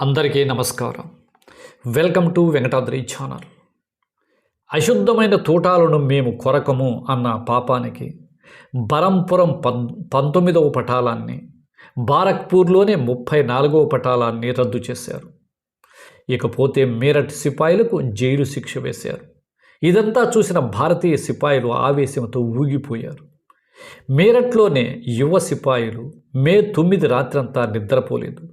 అందరికీ నమస్కారం. Welcome to Venkatadri channel అశుద్ధమైన తూటాలను మేము కొరకము అన్న పాపానికి బరంపురం పం పంతొమ్మిదవ పటాలాన్ని బారక్పూర్లోనే ముప్పై నాలుగవ పటాలాన్ని రద్దు చేశారు. ఇకపోతే మీరట్ సిపాయిలకు జైలు శిక్ష వేశారు. ఇదంతా చూసిన భారతీయ సిపాయిలు ఆవేశంతో ఊగిపోయారు. మీరట్లోనే యువ సిపాయిలు మే తొమ్మిది రాత్రంతా నిద్రపోలేదు.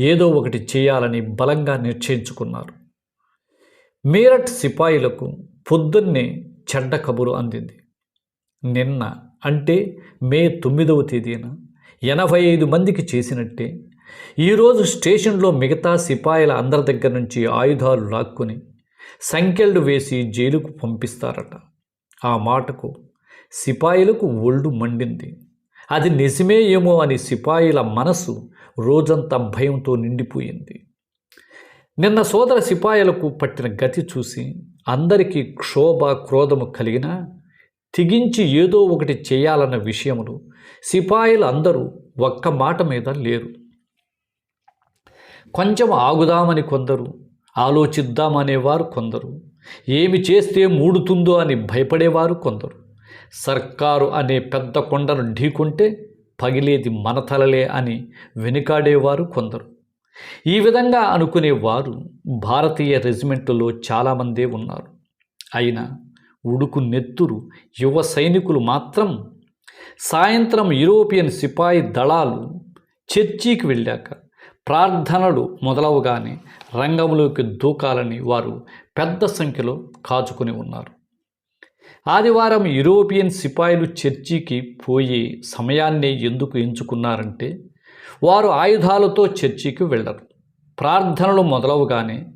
ఏదో ఒకటి చేయాలని బలంగా నిశ్చయించుకున్నారు. మీరట్ సిపాయిలకు పొద్దున్నే చెడ్డ కబురు అందింది. నిన్న అంటే మే తొమ్మిదవ తేదీన ఎనభై ఐదు మందికి చేసినట్టే ఈరోజు స్టేషన్లో మిగతా సిపాయిల అందరి దగ్గర నుంచి ఆయుధాలు లాక్కుని సంఖ్యలు వేసి జైలుకు పంపిస్తారట. ఆ మాటకు సిపాయిలకు ఒళ్ళు మండింది. అది నిజమే ఏమో అని సిపాయిల మనసు రోజంతా భయంతో నిండిపోయింది. నిన్న సోదర సిపాయలకు పట్టిన గతి చూసి అందరికీ క్షోభ క్రోధము కలిగిన తెగించి ఏదో ఒకటి చేయాలన్న విషయములు సిపాయిలు అందరూ ఒక్క మాట మీద లేరు. కొంచెం ఆగుదామని కొందరు ఆలోచిద్దామనేవారు కొందరు ఏమి చేస్తే మూడుతుందో అని భయపడేవారు కొందరు. సర్కారు అనే పెద్ద కొండను ఢీకుంటే పగిలేది మన తలలే అని వెనుకాడేవారు కొందరు. ఈ విధంగా అనుకునేవారు భారతీయ రెజిమెంట్లో చాలామందే ఉన్నారు. అయినా ఉడుకు నెత్తురు యువ సైనికులు మాత్రం సాయంత్రం యూరోపియన్ సిపాయి దళాలు చర్చికి వెళ్ళాక ప్రార్థనలు మొదలవగానే రంగంలోకి దూకాలని వారు పెద్ద సంఖ్యలో కాచుకొని ఉన్నారు. ఆదివారం యూరోపియన్ సిపాయిలు చర్చికి పోయి సమయాన్ని ఎందుకు ఎంచుకున్నారంటే వారు ఆయుధాలతో చర్చికి వెళ్ళరు. ప్రార్థనలు మొదలవగానే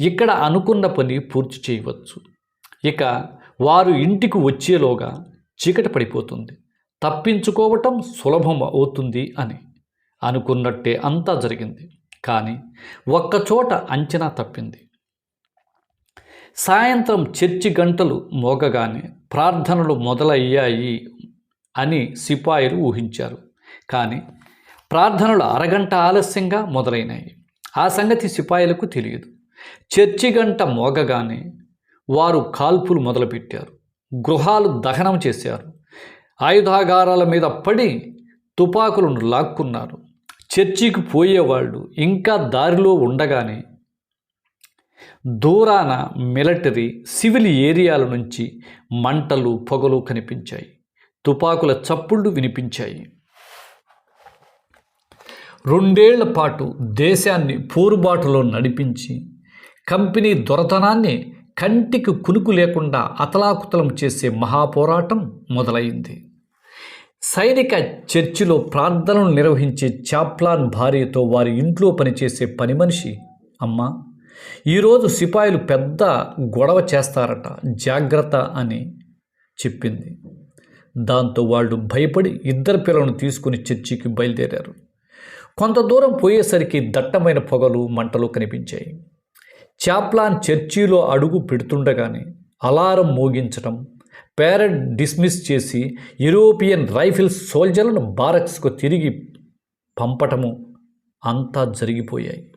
ఇక్కడ అనుకున్న పని పూర్తి చేయవచ్చు. ఇక వారు ఇంటికి వచ్చేలోగా చీకటి పడిపోతుంది. తప్పించుకోవటం సులభం అవుతుంది అని అనుకున్నట్టే అంతా జరిగింది. కానీ ఒక్కచోట అంచనా తప్పింది. సాయంత్రం చర్చి గంటలు మోగగానే ప్రార్థనలు మొదలయ్యాయి అని సిపాయిలు ఊహించారు. కానీ ప్రార్థనలు అరగంట ఆలస్యంగా మొదలైనాయి. ఆ సంగతి సిపాయిలకు తెలియదు. చర్చి గంట మోగగానే వారు కాల్పులు మొదలుపెట్టారు. గృహాలు దహనం చేశారు. ఆయుధాగారాల మీద పడి తుపాకులను లాక్కున్నారు. చర్చికి పోయేవాళ్ళు ఇంకా దారిలో ఉండగానే దూరాన మిలిటరీ సివిల్ ఏరియాల నుంచి మంటలు పొగలు కనిపించాయి. తుపాకుల చప్పుళ్ళు వినిపించాయి. రెండేళ్ళ పాటు దేశాన్ని పోరుబాటులో నడిపించి కంపెనీ దొరతనాన్ని కంటికి కునుకు లేకుండా అతలాకుతలం చేసే మహాపోరాటం మొదలైంది. సైనిక చర్చిలో ప్రార్థనలు నిర్వహించే చాప్లాన్ భార్యతో వారి ఇంట్లో పనిచేసే పని మనిషి అమ్మా ఈరోజు సిపాయిలు పెద్ద గొడవ చేస్తారట జాగ్రత్త అని చెప్పింది. దాంతో వాళ్ళు భయపడి ఇద్దరు పిల్లలను తీసుకుని చర్చికి బయలుదేరారు. కొంత దూరం పోయేసరికి దట్టమైన పొగలు మంటలు కనిపించాయి. చాప్లాన్ చర్చిలో అడుగు పెడుతుండగానే అలారం మోగించటం పేరెడ్ డిస్మిస్ చేసి యూరోపియన్ రైఫిల్స్ సోల్జర్లను బారక్స్కు తిరిగి పంపటము అంతా జరిగిపోయాయి.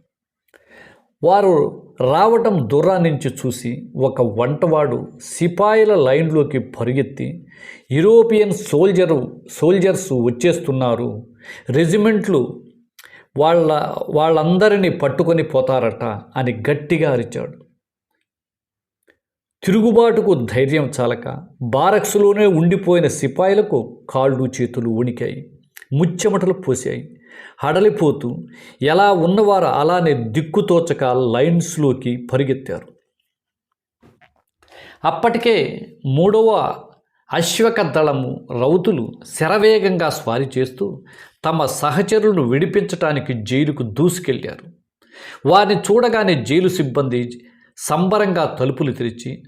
వారు రావటం దూరం నుంచి చూసి ఒక వంటవాడు సిపాయిల లైన్లోకి పరిగెత్తి యూరోపియన్ సోల్జరు సోల్జర్స్ వచ్చేస్తున్నారు. రెజిమెంట్లు వాళ్ళ వాళ్ళందరినీ పట్టుకొని పోతారట అని గట్టిగా అరిచాడు. తిరుగుబాటుకు ధైర్యం చాలక బారక్స్లోనే ఉండిపోయిన సిపాయిలకు కాళ్ళు చేతులు వణికాయి ముచ్చెమటలు పోసాయి. హడలిపోతూ ఎలా ఉన్నవారు అలానే దిక్కుతోచక లైన్స్లోకి పరిగెత్తారు. అప్పటికే మూడవ అశ్వక దళము రౌతులు శరవేగంగా స్వారీ చేస్తూ తమ సహచరులను విడిపించటానికి జైలుకు దూసుకెళ్ళారు. వారిని చూడగానే జైలు సిబ్బంది సంబరంగా తలుపులు తెరిచి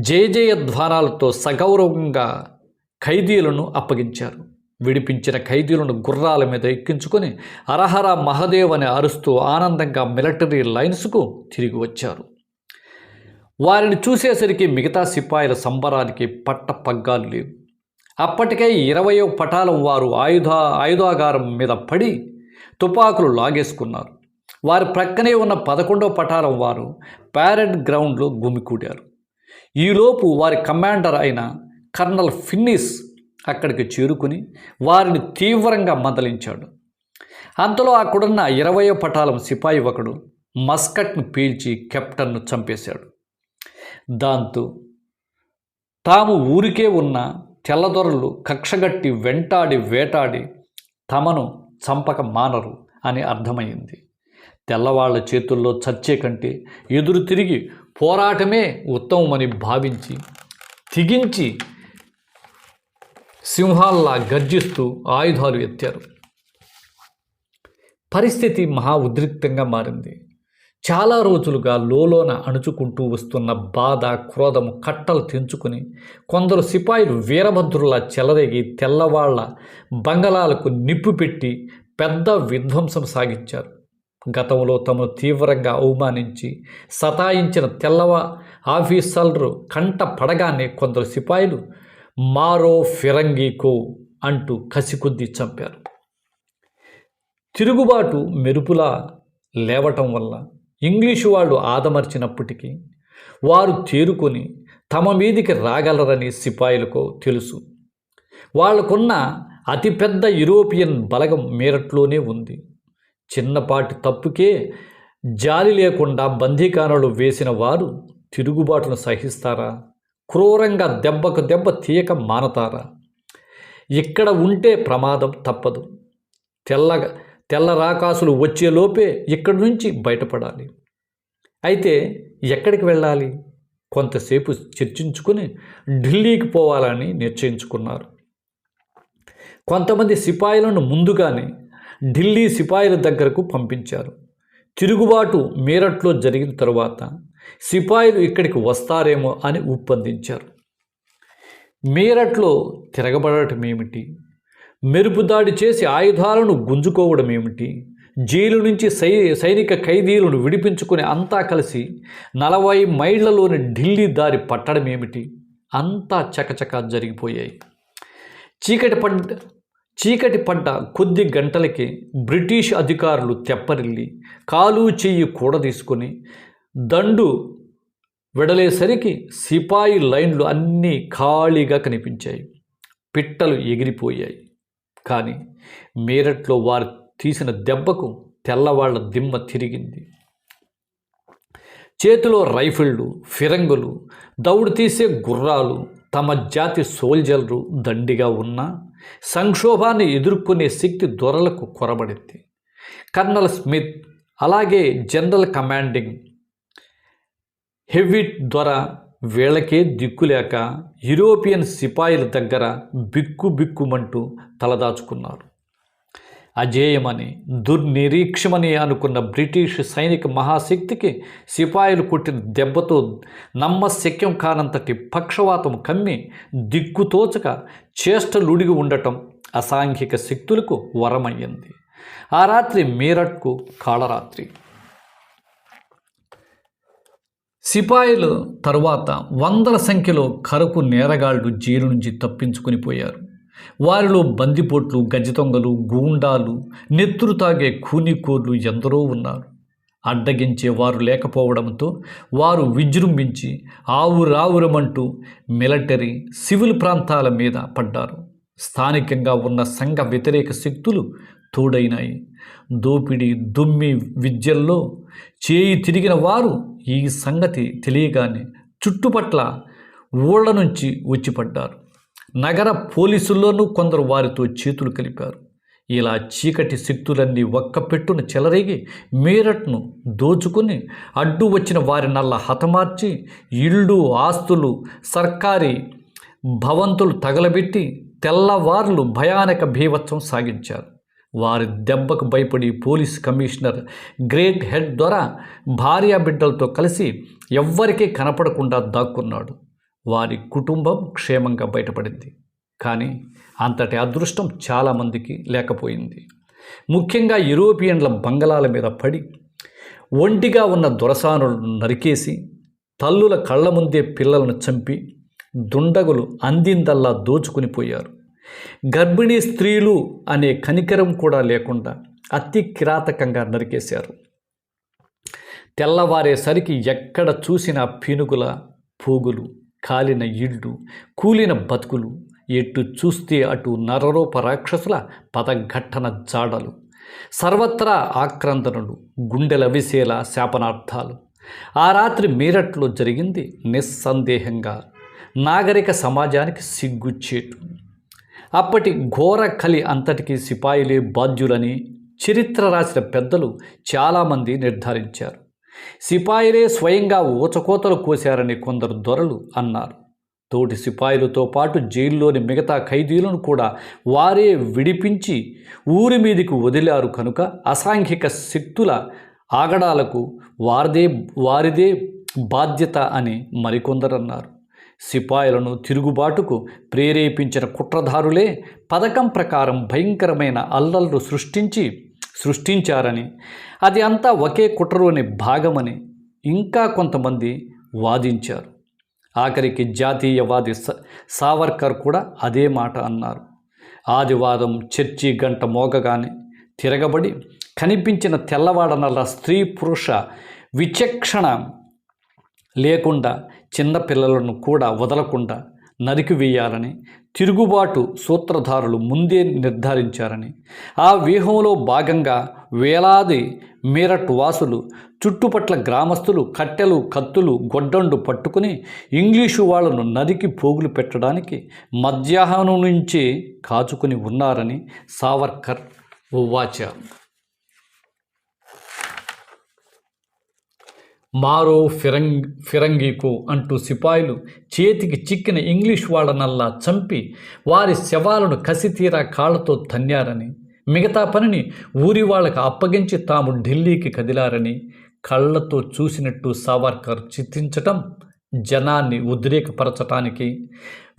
జయజయ ద్వారాలతో సగౌరవంగా ఖైదీలను అప్పగించారు. విడిపించిన ఖైదీలను గుర్రాల మీద ఎక్కించుకొని అరహర మహదేవ్ అని అరుస్తూ ఆనందంగా మిలిటరీ లైన్స్కు తిరిగి వచ్చారు. వారిని చూసేసరికి మిగతా సిపాయిల సంబరానికి పట్ట పగ్గాలు లేవు. అప్పటికే ఇరవయో పటాలం వారు ఆయుధ ఆయుధాగారం మీద పడి తుపాకులు లాగేసుకున్నారు. వారి ప్రక్కనే ఉన్న పదకొండో పటాలం వారు ప్యారెడ్ గ్రౌండ్లో గుమికూడారు. ఈలోపు వారి కమాండర్ అయిన కర్నల్ ఫిన్నిస్ అక్కడికి చేరుకుని వారిని తీవ్రంగా మందలించాడు. అంతలో అక్కడున్న ఇరవయో పటాలం సిపాయి ఒకడు మస్కట్ను పీల్చి కెప్టెన్ను చంపేశాడు. దాంతో తాము ఊరికే ఉన్న తెల్లదొరలు కక్షగట్టి వెంటాడి వేటాడి తమను చంపక మానరు అని అర్థమైంది. తెల్లవాళ్ళ చేతుల్లో చచ్చే కంటే ఎదురు తిరిగి పోరాటమే ఉత్తమమని భావించి తిగించి సింహాల్లా గర్జిస్తూ ఆయుధాలు ఎత్తారు. పరిస్థితి మహా ఉద్రిక్తంగా మారింది. చాలా రోజులుగా లోలోన అణుచుకుంటూ వస్తున్న బాధ క్రోధము కట్టలు తెంచుకుని కొందరు సిపాయిలు వీరభద్రులా చెలరేగి తెల్లవాళ్ళ బంగళాలకు నిప్పు పెట్టి పెద్ద విధ్వంసం సాగించారు. గతంలో తమను తీవ్రంగా అవమానించి సతాయించిన తెల్లవ ఆఫీసర్లు కంట పడగానే కొందరు సిపాయిలు మారో ఫిరంగీకో అంటూ కసికొద్దీ చంపారు. తిరుగుబాటు మెరుపులా లేవటం వల్ల ఇంగ్లీషు వాళ్ళు ఆదమర్చినప్పటికీ వారు తేరుకొని తమ మీదికి రాగలరని సిపాయిలకు తెలుసు. వాళ్ళకున్న అతిపెద్ద యూరోపియన్ బలగం మీరట్లోనే ఉంది. చిన్నపాటి తప్పుకే జాలి లేకుండా బందీకానలు వేసిన వారు తిరుగుబాటును సహిస్తారా? క్రూరంగా దెబ్బకు దెబ్బ తీయక మానతారా. ఇక్కడ ఉంటే ప్రమాదం తప్పదు. తెల్లగా తెల్ల రాకాసులు వచ్చేలోపే ఇక్కడి నుంచి బయటపడాలి. అయితే ఎక్కడికి వెళ్ళాలి? కొంతసేపు చర్చించుకుని ఢిల్లీకి పోవాలని నిశ్చయించుకున్నారు. కొంతమంది సిపాయిలను ముందుగానే ఢిల్లీ సిపాయిల దగ్గరకు పంపించారు. తిరుగుబాటు మీరట్లో జరిగిన తరువాత సిపాయిలు ఇక్కడికి వస్తారేమో అని ఉప్పందించారు. మీరట్లో తిరగబడటం ఏమిటి? మెరుపు దాడి చేసి ఆయుధాలను గుంజుకోవడం ఏమిటి? జైలు నుంచి సై సైనిక ఖైదీలను విడిపించుకుని అంతా కలిసి నలభై మైళ్ళలోని ఢిల్లీ దారి పట్టడం ఏమిటి? అంతా చకచక జరిగిపోయాయి. చీకటి పడ్డ చీకటి పడ్డ కొద్ది గంటలకే బ్రిటిష్ అధికారులు తెప్పరిల్లి కాలు చెయ్యి కూడదీసుకొని దండు విడలేసరికి సిపాయి లైన్లు అన్నీ ఖాళీగా కనిపించాయి. పిట్టలు ఎగిరిపోయాయి. కానీ మీరట్లో వారు తీసిన దెబ్బకు తెల్లవాళ్ళ దిమ్మ తిరిగింది. చేతిలో రైఫిళ్ళు ఫిరంగులు దౌడు తీసే గుర్రాలు తమ జాతి సోల్జర్లు దండిగా ఉన్న సంక్షోభాన్ని ఎదుర్కొనే శక్తి దొరలకు కొరబడింది. కర్నల్ స్మిత్ అలాగే జనరల్ కమాండింగ్ హెవిట్ ద్వారా వీళ్ళకే దిక్కులేక యూరోపియన్ సిపాయిల దగ్గర బిక్కు బిక్కుమంటూ తలదాచుకున్నారు. అజేయమని దుర్నిరీక్షమని అనుకున్న బ్రిటిష్ సైనిక మహాశక్తికి సిపాయిలు కొట్టిన దెబ్బతో నమ్మశక్యం కానంతటి పక్షవాతం కమ్మి దిక్కుతోచక చేష్టలుడిగి ఉండటం అసాంఘిక శక్తులకు వరమయ్యింది. ఆ రాత్రి మీరట్కు కాళరాత్రి. సిపాయిలు తరువాత వందల సంఖ్యలో కరకు నేరగాళ్ళు జైలు నుంచి తప్పించుకుని పోయారు. వారిలో బందిపోట్లు గజతొంగలు గూండాలు నెత్తురు తాగే కూనికోర్లు ఎందరో ఉన్నారు. అడ్డగించే వారు లేకపోవడంతో వారు విజృంభించి ఆవురావురమంటూ మిలిటరీ సివిల్ ప్రాంతాల మీద పడ్డారు. స్థానికంగా ఉన్న సంఘ వ్యతిరేక శక్తులు తోడైనాయి. దోపిడీ దుమ్మి విద్యల్లో చేయి తిరిగిన వారు ఈ సంగతి తెలియగానే చుట్టుపట్ల ఊళ్ళ నుంచి వచ్చిపడ్డారు నగర పోలీసుల్లోనూ కొందరు వారితో చేతులు కలిపారు. ఇలా చీకటి శక్తులన్నీ ఒక్కపెట్టున చెలరేగి మీరట్ను దోచుకుని అడ్డు వచ్చిన వారి నల్ల హతమార్చి ఇళ్ళు ఆస్తులు సర్కారీ భవంతులు తగలబెట్టి తెల్లవార్లు భయానక భీవత్సం సాగించారు. వారి దెబ్బకు భయపడి పోలీస్ కమిషనర్ గ్రేట్ హెడ్ ద్వారా భార్యా బిడ్డలతో కలిసి ఎవ్వరికీ కనపడకుండా దాక్కున్నాడు. వారి కుటుంబం క్షేమంగా బయటపడింది. కానీ అంతటి అదృష్టం చాలామందికి లేకపోయింది. ముఖ్యంగా యూరోపియన్ల బంగళాల మీద పడి ఒంటిగా ఉన్న దొరసానులను నరికేసి తల్లుల కళ్ళ ముందే పిల్లలను చంపి దుండగులు అందిందల్లా దోచుకుని పోయారు. గర్భిణీ స్త్రీలు అనే కనికరం కూడా లేకుండా అతి కిరాతకంగా నరికేశారు. తెల్లవారేసరికి ఎక్కడ చూసిన పీనుగుల పోగులు కాలిన ఇళ్ళు కూలిన బతుకులు ఎటు చూస్తే అటు నరరూప రాక్షసుల పదఘట్టన జాడలు సర్వత్రా ఆక్రందనలు గుండెలవిసేలా శాపనార్థాలు. ఆ రాత్రి మీరట్లో జరిగింది నిస్సందేహంగా. నాగరిక సమాజానికి సిగ్గుచ్చేటు అప్పటి ఘోర కలి అంతటికీ సిపాయిలే బాధ్యులని చరిత్ర రాసిన పెద్దలు చాలామంది నిర్ధారించారు. సిపాయిలే స్వయంగా ఊచకోతలు కోశారని కొందరు దొరలు అన్నారు. తోటి సిపాయిలతో పాటు జైల్లోని మిగతా ఖైదీలను కూడా వారే విడిపించి ఊరి మీదికి వదిలారు కనుక అసాంఘిక శక్తుల ఆగడాలకు వారిదే వారిదే బాధ్యత అని మరికొందరన్నారు. సిపాయిలను తిరుగుబాటుకు ప్రేరేపించిన కుట్రధారులే పథకం ప్రకారం భయంకరమైన అల్లర్లు సృష్టించి సృష్టించారని. అది అంతా ఒకే కుట్రలోని భాగమని ఇంకా కొంతమంది వాదించారు. ఆఖరికి జాతీయవాది స సావర్కర్ కూడా అదే మాట అన్నారు. ఆదివాదం చర్చి గంట మోగగానే తిరగబడి కనిపించిన తెల్లవాడనల్ల స్త్రీ పురుష విచక్షణ లేకుండా చిన్నపిల్లలను కూడా వదలకుండా నరికివేయాలని తిరుగుబాటు సూత్రధారులు ముందే నిర్ధారించారని ఆ వ్యూహంలో భాగంగా వేలాది మీరట్ వాసులు చుట్టుపట్ల గ్రామస్తులు కట్టెలు కత్తులు గొడ్డండు పట్టుకుని ఇంగ్లీషు వాళ్ళను నరికి పోగులు పెట్టడానికి మధ్యాహ్నం నుంచి కాచుకుని ఉన్నారని సావర్కర్ వాచారు మారో ఫిరంగ్ ఫిరంగికు అంటూ సిపాయిలు చేతికి చిక్కిన ఇంగ్లీష్ వాళ్ళనల్లా చంపి వారి శవాలను కసితీరా కాళ్ళతో తన్నారని మిగతా పనిని ఊరి వాళ్ళకు అప్పగించి తాము ఢిల్లీకి కదిలారని కళ్ళతో చూసినట్టు సావర్కర్ చిత్రించటం జనాన్ని ఉద్రేకపరచటానికి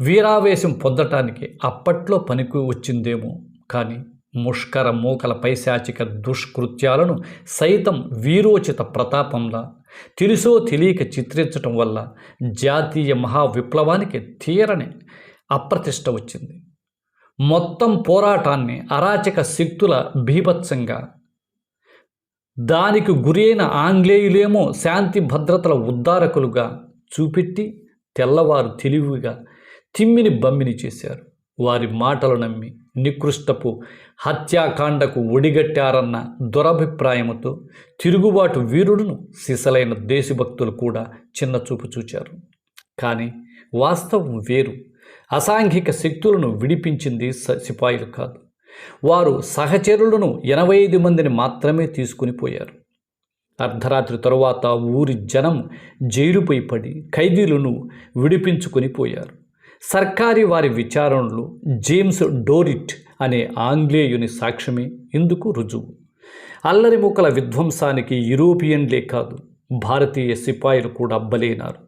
వీరావేశం పొందటానికి అప్పట్లో పనికి వచ్చిందేమో. కానీ ముష్కర మూకల పైశాచిక దుష్కృత్యాలను సైతం వీరోచిత ప్రతాపంలా తెలుసో తెలియక చిత్రించటం వల్ల జాతీయ మహా విప్లవానికి తీరని అప్రతిష్ట వచ్చింది. మొత్తం పోరాటాన్ని అరాచక శక్తుల భీభత్సంగా దానికి గురైన ఆంగ్లేయులేమో శాంతి భద్రతల ఉద్ధారకులుగా చూపెట్టి తెల్లవారు తెలివిగా తిమ్మిని బమ్మిని చేశారు. వారి మాటలు నమ్మి నికృష్టపు హత్యాకాండకు ఒడిగట్టారన్న దురభిప్రాయముతో తిరుగుబాటు వీరుడును సిసలైన దేశభక్తులు కూడా చిన్నచూపు చూచారు. కానీ వాస్తవం వేరు. అసాంఘిక శక్తులను విడిపించింది స- సిపాయిలు కాదు. వారు సహచరులను ఎనభై ఐదు మందిని మాత్రమే తీసుకుని పోయారు. అర్ధరాత్రి తరువాత ఊరి జనం జైలుపై పడి ఖైదీలను విడిపించుకొని పోయారు. సర్కారీ వారి విచారణలు జేమ్స్ డోరిట్ అనే ఆంగ్లేయుని సాక్ష్యమే ఇందుకు రుజువు. అల్లరి ముక్కల విధ్వంసానికి యూరోపియన్లే కాదు భారతీయ సిపాయిలు కూడా అబ్బలేనారు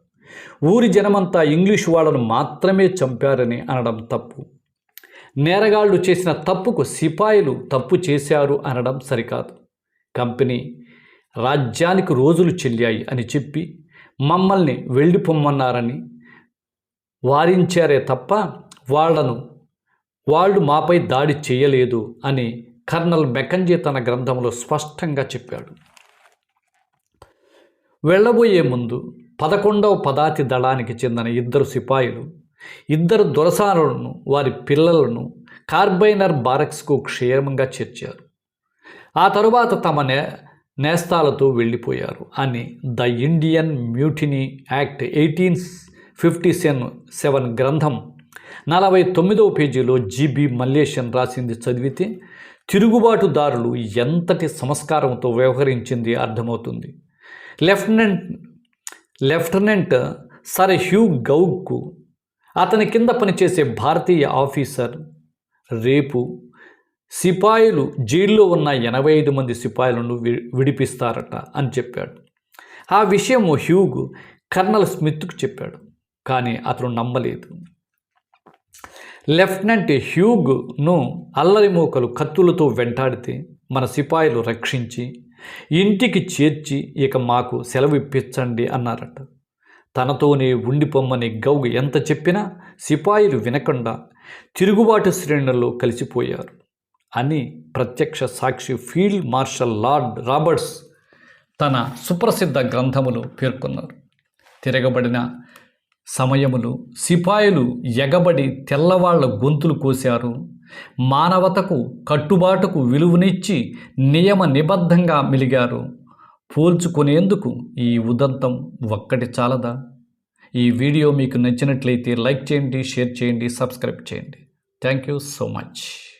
ఊరి జనమంతా ఇంగ్లీషు వాళ్ళను మాత్రమే చంపారని అనడం తప్పు. నేరగాళ్ళు చేసిన తప్పుకు సిపాయిలు తప్పు చేశారు అనడం సరికాదు. కంపెనీ రాజ్యానికి రోజులు చెల్లాయి అని చెప్పి మమ్మల్ని వెళ్ళిపొమ్మన్నారని వారించారే తప్ప వాళ్ళను వాళ్ళు మాపై దాడి చేయలేదు అని కర్నల్ మెకంజీ తన గ్రంథంలో స్పష్టంగా చెప్పాడు. వెళ్ళబోయే ముందు పదకొండవ పదాతి దళానికి చెందిన ఇద్దరు సిపాయిలు ఇద్దరు దొరసారులను వారి పిల్లలను కార్బైనర్ బారక్స్కు క్షేమంగా చేర్చారు. ఆ తరువాత తమ నే నేస్తాలతో వెళ్ళిపోయారు అని the Indian mutiny act eighteen fifty సెన్ seven గ్రంథం. నలభై తొమ్మిదవ పేజీలో జీబీ మల్లేశన్ రాసింది చదివితే తిరుగుబాటుదారులు ఎంతటి సంస్కారంతో వ్యవహరించింది అర్థమవుతుంది. లెఫ్టినెంట్ లెఫ్టినెంట్ సర్ హ్యూ గౌగ్కు అతని కింద పనిచేసే భారతీయ ఆఫీసర్ రేపు సిపాయిలు జైల్లో ఉన్న ఎనభై ఐదు మంది సిపాయిలను విడిపిస్తారట అని చెప్పాడు. ఆ విషయం హ్యూగ్ కర్నల్ స్మిత్కు చెప్పాడు. కానీ అతను నమ్మలేదు. లెఫ్టినెంట్ హ్యూగ్ను అల్లరి మూకలు కత్తులతో వెంటాడితే మన సిపాయిలు రక్షించి ఇంటికి చేర్చి ఇక మాకు సెలవు ఇప్పించండి అన్నారట. తనతోనే ఉండిపోమ్మని గౌగ్ ఎంత చెప్పినా సిపాయిలు వినకుండా తిరుగుబాటు శ్రేణుల్లో కలిసిపోయారు అని ప్రత్యక్ష సాక్షి ఫీల్డ్ మార్షల్ లార్డ్ రాబర్ట్స్ తన సుప్రసిద్ధ గ్రంథములు పేర్కొన్నారు. తిరగబడిన సమయములు సిపాయిలు ఎగబడి తెల్లవాళ్ళ గొంతులు కోశారు. మానవతకు కట్టుబాటుకు విలువనిచ్చి నియమ నిబద్ధంగా మిలిగారు. పోల్చుకునేందుకు ఈ ఉదంతం ఒక్కటి చాలదా? ఈ వీడియో మీకు నచ్చినట్లయితే లైక్ చేయండి షేర్ చేయండి సబ్స్క్రైబ్ చేయండి. Thank you so much.